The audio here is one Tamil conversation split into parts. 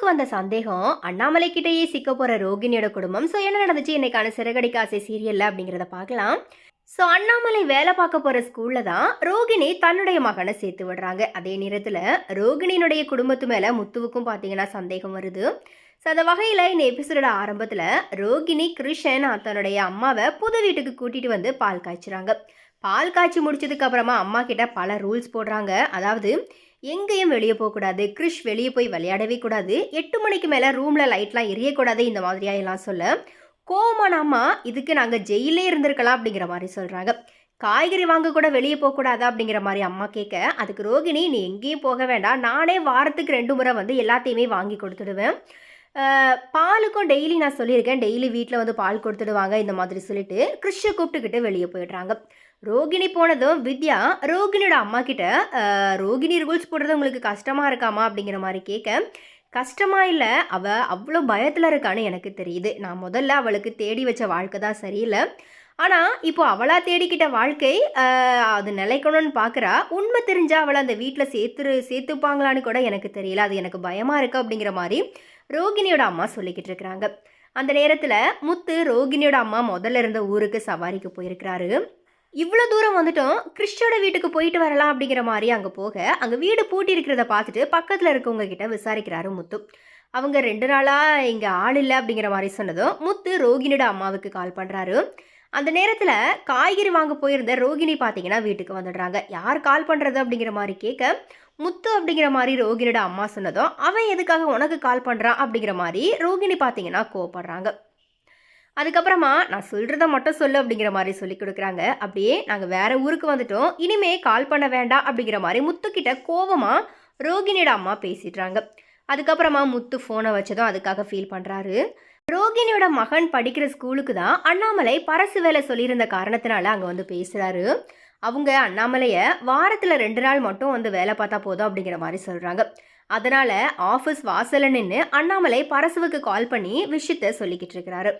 முத்துவுக்கு வந்த சந்தேகம் அண்ணாமலை கிட்டேயே சிக்க போற ரோகிணியோட குடும்பம். ஸோ என்ன நடந்துச்சு? இன்னைக்கான சிறகடிக்க ஆசை சீரியல்ல அப்படிங்கிறத பார்க்கலாம். ஸோ அண்ணாமலை வேலை பார்க்க போற ஸ்கூல்ல தான் ரோகிணி தன்னுடைய மகனை சேர்த்து விடுறாங்க. அதே நேரத்தில் ரோகிணியினுடைய குடும்பத்து மேல முத்துவுக்கும் பார்த்தீங்கன்னா சந்தேகம் வருது. ஸோ அந்த வகையில் இந்த எபிசோடோட ஆரம்பத்தில் ரோகிணி கிருஷ்ணன் தன்னுடைய அம்மாவை புது வீட்டுக்கு கூட்டிட்டு வந்து பால் காய்ச்சுறாங்க. பால் காய்ச்சி முடிச்சதுக்கு அப்புறமா அம்மா கிட்ட பல ரூல்ஸ் போடுறாங்க. அதாவது எங்கேயும் வெளியே போகக்கூடாது கிறிஷ் வெளியே போய் விளையாடவே கூடாது எட்டு மணிக்கு மேலே ரூமில் லைட்லாம் எரியக்கூடாது இந்த மாதிரியாக எல்லாம் சொல்ல கோமான அம்மா இதுக்கு நாங்கள் ஜெயிலே இருந்திருக்கலாம் அப்படிங்கிற மாதிரி சொல்கிறாங்க காய்கறி வாங்க கூட வெளியே போகக்கூடாதா அப்படிங்கிற மாதிரி அம்மா கேட்க அதுக்கு ரோகிணி நீ எங்கேயும் போக வேண்டாம் நானே வாரத்துக்கு ரெண்டு முறை வந்து எல்லாத்தையுமே வாங்கி கொடுத்துடுவேன். பாலுக்கும் டெய்லி நான் சொல்லியிருக்கேன். டெய்லி வீட்டில் வந்து பால் கொடுத்துடுவாங்க இந்த மாதிரி சொல்லிட்டு கிறிஷை கூப்பிட்டுக்கிட்டு வெளியே போயிடுறாங்க. ரோகிணி போனதும் வித்யா ரோகிணியோட அம்மா கிட்ட ரோகிணி ரூல்ஸ் போடுறது உங்களுக்கு கஷ்டமா இருக்காமா அப்படிங்கிற மாதிரி கேட்க கஷ்டமா இல்லை அவள் அவ்வளோ பயத்தில் இருக்கான்னு எனக்கு தெரியுது. நான் முதல்ல அவளுக்கு தேடி வச்ச வாழ்க்கை தான் சரியில்லை. ஆனால் இப்போ அவளாக தேடிக்கிட்ட வாழ்க்கை அது நிலைக்கணும்னு பார்க்குறா உண்மை தெரிஞ்சால் அவளை அந்த வீட்டில் சேர்த்து சேர்த்துப்பாங்களான்னு கூட எனக்கு தெரியல. அது எனக்கு பயமாக இருக்குது அப்படிங்கிற மாதிரி ரோகிணியோட அம்மா சொல்லிக்கிட்டு இருக்கிறாங்க. அந்த நேரத்தில் முத்து ரோகிணியோட அம்மா முதல்ல இருந்த ஊருக்கு சவாரிக்கு போயிருக்கிறாரு. இவ்வளோ தூரம் வந்துட்டோம் கிறிஸ்டோட வீட்டுக்கு போயிட்டு வரலாம் அப்படிங்கிற மாதிரி அங்கே போக அங்கே வீடு பூட்டி இருக்கிறத பார்த்துட்டு பக்கத்தில் இருக்கவங்க கிட்ட விசாரிக்கிறாரு முத்து. அவங்க ரெண்டு நாளாக இங்கே ஆள் இல்லை அப்படிங்கிற மாதிரி சொன்னதும் முத்து ரோகிணியோட அம்மாவுக்கு கால் பண்ணுறாரு அந்த நேரத்தில் காய்கறி வாங்க போயிருந்த ரோகிணி பார்த்தீங்கன்னா வீட்டுக்கு வந்துடுறாங்க. யார் கால் பண்ணுறது அப்படிங்கிற மாதிரி கேட்க முத்து அப்படிங்கிற மாதிரி ரோகிணியோட அம்மா சொன்னதும் அவன் எதுக்காக உனக்கு கால் பண்ணுறான் அப்படிங்கிற மாதிரி ரோகிணி பார்த்தீங்கன்னா கோவப்படுறாங்க. அதுக்கப்புறமா நான் சொல்கிறத மட்டும் சொல்லு அப்படிங்கிற மாதிரி சொல்லி கொடுக்குறாங்க. அப்படியே நாங்கள் வேற ஊருக்கு வந்துட்டோம். இனிமே கால் பண்ண வேண்டாம் அப்படிங்கிற மாதிரி முத்துக்கிட்ட கோவமாக ரோகிணியோட அம்மா பேசிடுறாங்க. அதுக்கப்புறமா முத்து ஃபோனை வச்சதும் அதுக்காக ஃபீல் பண்ணுறாரு ரோகிணியோட மகன் படிக்கிற ஸ்கூலுக்கு தான் அண்ணாமலை பரசு வேலை சொல்லியிருந்த காரணத்தினால அங்கே வந்து பேசுகிறாரு அவங்க அண்ணாமலையை வாரத்தில் ரெண்டு நாள் மட்டும் வந்து வேலை பார்த்தா போதும் அப்படிங்கிற மாதிரி சொல்கிறாங்க அதனால் ஆஃபீஸ் வாசலில் நின்று அண்ணாமலை பரசுவுக்கு கால் பண்ணி விஷயத்த சொல்லிக்கிட்டு இருக்கிறாரு.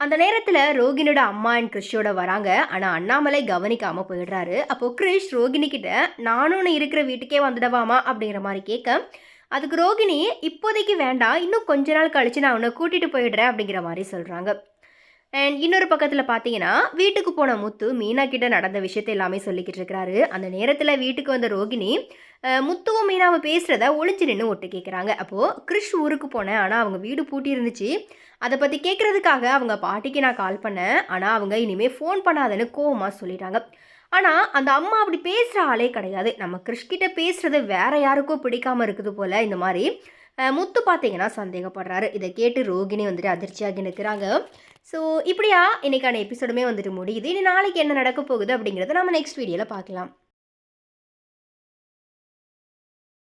அந்த நேரத்தில் ரோகிணியோட அம்மா அண்ட் கிறிஷோட வராங்க. ஆனால் அண்ணாமலை கவனிக்காமல் போயிடுறாரு. அப்போது கிறிஷ் ரோகிணி கிட்ட நானும் இருக்கிற வீட்டுக்கே வந்துடவாமா? அப்படிங்கிற மாதிரி கேட்க அதுக்கு ரோகிணி இப்போதைக்கு வேண்டாம் இன்னும் கொஞ்ச நாள் கழிச்சு நான் உன்னை கூட்டிகிட்டு போயிடுறேன் அப்படிங்கிற மாதிரி சொல்கிறாங்க அண்ட் இன்னொரு பக்கத்தில் பார்த்தீங்கன்னா வீட்டுக்கு போன முத்து மீனா கிட்ட நடந்த விஷயத்தை எல்லாமே சொல்லிக்கிட்டு இருக்கிறாரு. அந்த நேரத்தில் வீட்டுக்கு வந்த ரோகிணி முத்துவும் மீனாவும் பேசுகிறத ஒளிஞ்சு நின்று ஒட்டு கேட்குறாங்க அப்போது கிறிஷ் ஊருக்கு போனேன் ஆனால் அவங்க வீடு பூட்டி இருந்துச்சு. அதை பற்றி கேட்குறதுக்காக அவங்க பாட்டிக்கு நான் கால் பண்ணேன். ஆனால் அவங்க இனிமேல் ஃபோன் பண்ணாதன்னு கோவமாக சொல்லிட்டாங்க. ஆனால் அந்த அம்மா அப்படி பேசுகிற ஆளே கிடையாது. நம்ம கிறிஷ்கிட்ட பேசுகிறது வேற யாருக்கோ பிடிக்காம இருக்குது போல் இந்த மாதிரி. முத்து பார்த்தீங்கன்னா சந்தேகப்படுறாரு. இதை கேட்டு ரோகிணி வந்துட்டு அதிர்ச்சியாகி நிற்கிறாங்க ஸோ இப்படியா இன்னைக்கான எபிசோடுமே வந்துட்டு முடியுது. இனி நாளைக்கு என்ன நடக்க போகுது அப்படிங்கிறத நம்ம நெக்ஸ்ட் வீடியோவில் பார்க்கலாம்.